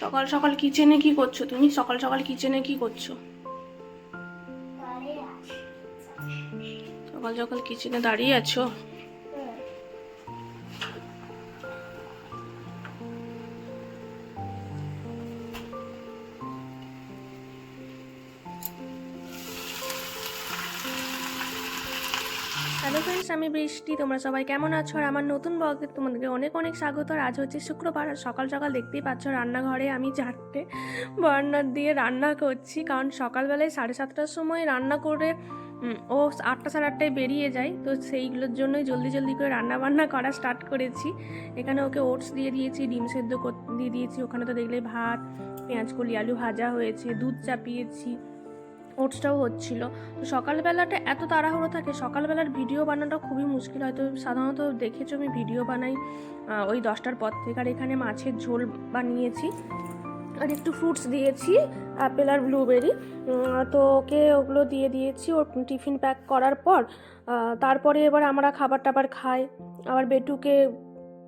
সকাল সকাল কিচেনে কি করছ তুমি? সকাল সকাল কিচেনে কি করছ? সকাল সকাল কিচেনে দাঁড়িয়ে আছো? হ্যালো ফ্রেন্ডস আমি বৃষ্টি। তোমরা সবাই কেমন আছো? আর আমার নতুন ব্লগে তোমাদেরকে অনেক অনেক স্বাগত। আর আজ হচ্ছে শুক্রবার, আর সকাল সকাল দেখতেই পাচ্ছ রান্নাঘরে আমি চারটে বার্নার দিয়ে রান্না করছি। কারণ সকালবেলায় সাড়ে সাতটার সময় রান্না করে ও আটটা সাড়ে আটটায় বেরিয়ে যায়। তো সেইগুলোর জন্যই জলদি জলদি করে রান্না বান্না করা স্টার্ট করেছি। এখানে ওকে ওটস দিয়ে দিয়েছি, ডিম সেদ্ধ দিয়ে দিয়েছি। ওখানে তো দেখলে ভাত, পেঁয়াজ কলি, আলু ভাজা হয়েছে, দুধ চাপিয়েছি। ওটসটাও হচ্ছিল। তো সকালবেলাটা এত তাড়াহুড়ো থাকে, সকালবেলার ভিডিও বানানোটা খুবই মুশকিল হয়তো সাধারণত দেখেছ আমি ভিডিও বানাই ওই দশটার পর থেকে। আর এখানে মাছের ঝোল বানিয়েছি। আর একটু ফ্রুটস দিয়েছি অ্যাপেল আর ব্লুবেরি তো ওকে ওগুলো দিয়ে দিয়েছি, ওর টিফিন প্যাক করার পর তারপরে এবার আমরা খাবার টাবার খাই। আবার বেটুকে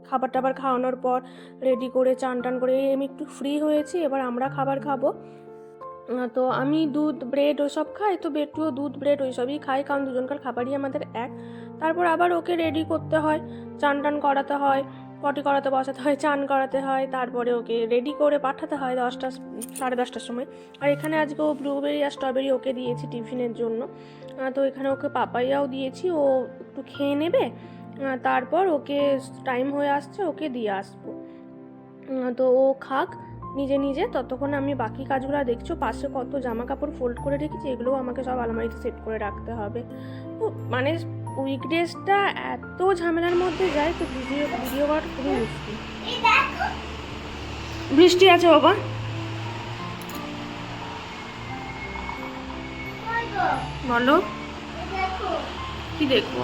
খাবার টাবার খাওয়ানোর পর রেডি করে, চান টান করে আমি একটু ফ্রি হয়েছি, এবার আমরা খাবার খাব। তো আমি দুধ, ব্রেড ওসব খাই, তো বেটুও দুধ, ব্রেড ওইসবই খাই, কারণ দুজনকার খাবারই আমাদের এক। তারপর আবার ওকে রেডি করতে হয়, চান টান করাতে হয়, পটি করাতে, বসাতে হয়, চান করাতে হয়, তারপরে ওকে রেডি করে পাঠাতে হয় দশটা, সাড়ে দশটার সময়। আর এখানে আজকে ও ব্লুবেরি আর স্ট্রবেরি ওকে দিয়েছি টিফিনের জন্য। তো এখানে ওকে পাপাইয়াও দিয়েছি, ও একটু খেয়ে নেবে তারপর ওকে টাইম হয়ে আসছে, ওকে দিয়ে আসব। তো ও খাক নিজে নিজে, ততক্ষণ আমি বাকি কাজগুলো দেখছ, পাশে কত জামা কাপড় ফোল্ড করে রেখেছি, এগুলোও আমাকে সব আলমারিতে সেট করে রাখতে হবে। মানে উইকডেজটা এত ঝামেলার মধ্যে যায়, তো ভিডিও ভিডিও করাটা খুবই মুশকিল। বৃষ্টি আছে বাবা? বলো। কি দেখব?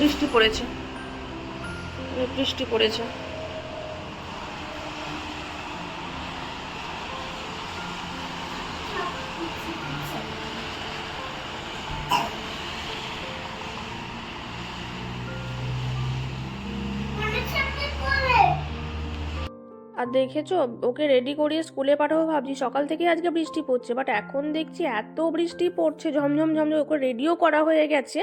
বৃষ্টি পড়েছে। বৃষ্টি পড়েছে। আর দেখেছ? ওকে রেডি করিয়ে স্কুলে পাঠাবো ভাবছি। সকাল থেকে আজকে বৃষ্টি পড়ছে বাট এখন দেখছি এত বৃষ্টি পড়ছে, ঝমঝম ঝমঝম, ওকে রেডিও করা হয়ে গেছে।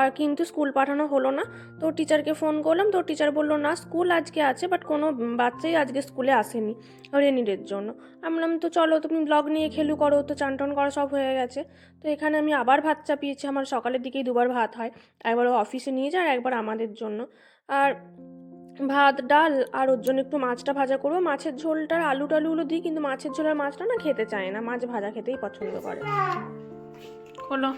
আর কিন্তু স্কুল পাঠানো হলো না। তো টিচারকে ফোন করলাম, তো টিচার বলল, না, স্কুল আজকে আছে বাট কোনো বাচ্চাই আজকে স্কুলে আসেনি রেনিডের জন্য। আমি বললাম, তো চলো, তুমি ব্লগ নিয়ে খেলু করো, তো চান টান করা সব হয়ে গেছে। তো এখানে আমি আবার ভাত চাপিয়েছি, আমার সকালের দিকেই দুবার ভাত হয়। একবার ও অফিসে নিয়ে যায়, আর একবার আমাদের জন্য। আর ভাত ডাল আর ওর জন্য একটু মাছটা ভাজা করব। মাছের ঝোলটা আলু টালুগুলো দিই কিন্তু মাছের ঝোল আর মাছটা না খেতে চায় না। মাছ ভাজা খেতেই পছন্দ করে। হলো।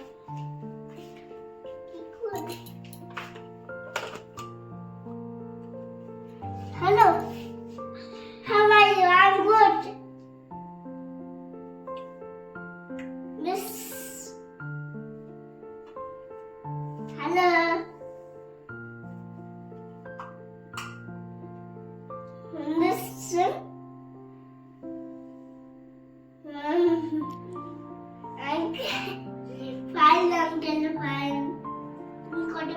কটা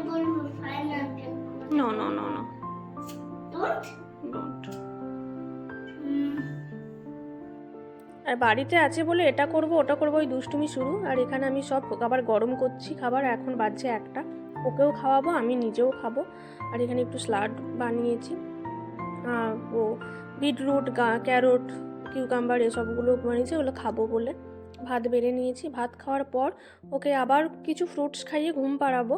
বলব fine uncle no no no no don't don't Hmm. আর বাড়িতে আছে বলে এটা করব ওটা করব ওই দুষ্টুমি শুরু। আর এখানে আমি সব আবার গরম করছি খাবার এখন বাজছে একটা। ওকেও খাওয়াবো আমি নিজেও খাব। আর এখানে একটু স্লাড বানিয়েছি। বিটরুট ক্যারট কিউকাম্বার এসবগুলো বানিয়েছি ওগুলো খাব বলে ভাত বেড়ে নিয়েছি। ভাত খাওয়ার পর ওকে আবার কিছু ফ্রুটস খাইয়ে ঘুম পাড়াবো।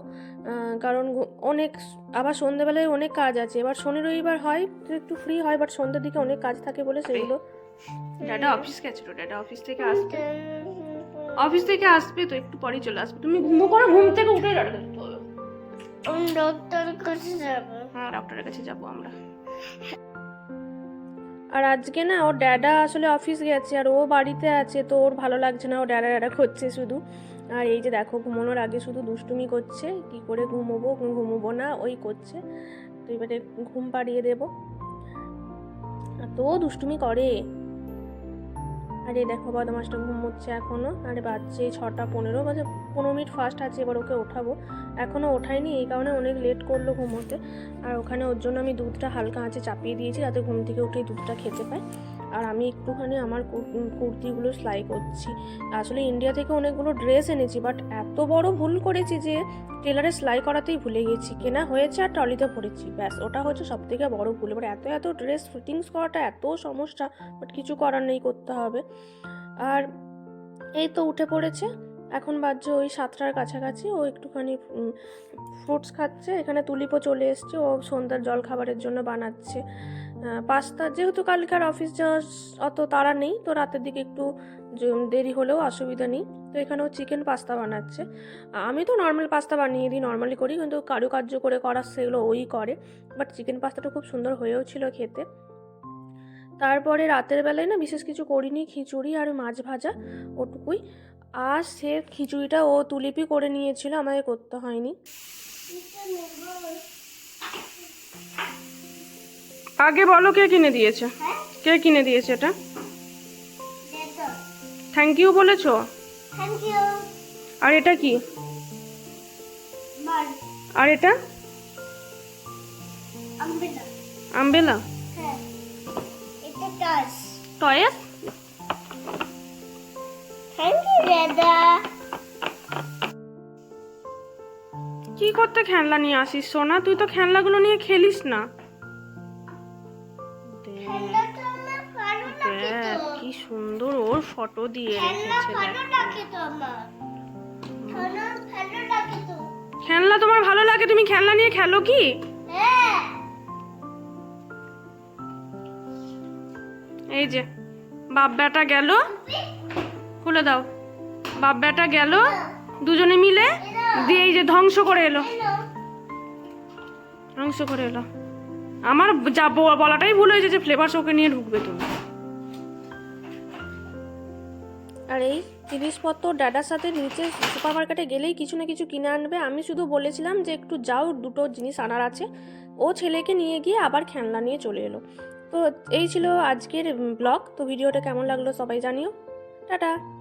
কারণ অনেক আবার সন্ধেবেলায় অনেক কাজ আছে। এবার শনি রবিবার হয় তো একটু ফ্রি হয় বাট সন্ধ্যের দিকে অনেক কাজ থাকে বলে সেগুলো দাদা অফিস গেছে তো? দাদা অফিস থেকে আসবে? অফিস থেকে আসবে তো? একটু পরেই চলে আসবে। তুমি ঘুমো করো ঘুম থেকে উঠে ডক্টর কাছে যাব। হ্যাঁ ডক্টরের কাছে যাব আমরা। আর আজকে না, ওর ড্যাডা আসলে অফিস গেছে আর ও বাড়িতে আছে, তো ওর ভালো লাগছে না, ও ড্যাডা ড্যাডা করছে শুধু। আর এই যে দেখো, ঘুমানোর আগে শুধু দুষ্টুমি করছে, কি করে ঘুমোবো ঘুমোবো না, ওই করছে। তো এবারে ঘুম পাড়িয়ে দেবো। তো দুষ্টুমি করে। আরে দেখো বদমাসটা ঘুমোচ্ছে এখনও আরে বাজছে ছটা পনেরো, বাজে পনেরো মিনিট ফার্স্ট আছে, এবার ওকে ওঠাবো। এখনও ওঠায়নি, এই কারণে অনেক লেট করল ঘুমোতে আর ওখানে ওর জন্য আমি দুধটা হালকা আঁচে চাপিয়ে দিয়েছি, যাতে ঘুম থেকে উঠেই দুধটা খেতে পায়। আর আমি একটুখানি আমার কুর্তিগুলো সেলাই করছি। আসলে ইন্ডিয়া থেকে অনেকগুলো ড্রেস এনেছি বাট এত বড় ভুল করেছি যে টেলারে সেলাই করাতেই ভুলে গেছি। কেনা হয়েছে আর ট্রলিতে ভরেছি। ব্যাস, ওটা হচ্ছে সব থেকে বড় ভুল। এবার এত এত ড্রেস ফিটিংস করাটা এত সমস্যা বাট কিছু করার নেই, করতে হবে। আর এই তো উঠে পড়েছে। এখন বাজছে ওই সাতটার কাছাকাছি। ও একটুখানি ফ্রুটস খাচ্ছে। এখানে তুলিপও চলে এসছে। ও সন্ধ্যার জল খাবারের জন্য বানাচ্ছে। পাস্তা যেহেতু কালকার অফিস যাওয়ার অত তাড়া নেই, তো রাতের দিকে একটু দেরি হলেও অসুবিধা নেই। তো এখানেও চিকেন পাস্তা বানাচ্ছে। আমি তো নর্মাল পাস্তা বানিয়ে দিই নর্মালি করি, কিন্তু কারুকার্য করে করার সেগুলো ওই করে। বাট চিকেন পাস্তাটা খুব সুন্দর হয়েও ছিল খেতে। তারপরে রাতের বেলায় না বিশেষ কিছু করিনি, খিচুড়ি আর মাছ ভাজা, ওটুকুই। আর সে খিচুড়িটা ও তুলিপি করে নিয়েছিল, আমাকে করতে হয়নি। আগে বলো কে কিনে দিয়েছে। হ্যাঁ? কে কিনে দিয়েছে এটা? থ্যাংক ইউ বলেছ? আর এটা কি? আর এটা? আমবিলা আমবেলা হ্যাঁ। টয়েস কি করতে খেলনা নিয়ে আসিস সোনা? তুই তো খেলনাগুলো নিয়ে খেলিস না। কি সুন্দর ওর ফটো দিয়ে রেখেছে খেলনা তোমার ভালো লাগে? তুমি খেলনা নিয়ে খেলো কি? হ্যাঁ। এই যে বাপ বেটা গেল। খুলে দাও। বাপ বেটা গেল। দুজনে মিলে দিয়ে এই যে ধ্বংস করে এলো। ধ্বংস করে এলো। আমার যা বলাটাই ভুল হয়েছে যে ফ্লেভার শোকে নিয়ে ঢুকবে তুমি। আর এই জিনিসপত্র দাদার সাথে নিচে সুপার মার্কেটে গেলেই কিছু না কিছু কিনে আনবে। আমি শুধু বলেছিলাম যে একটু যাও, দুটো জিনিস আনার আছে। ও ছেলেকে নিয়ে গিয়ে আবার খেলনা নিয়ে চলে এলো। তো এই ছিল আজকের ব্লগ তো ভিডিওটা কেমন লাগল সবাই জানিও। টাটা।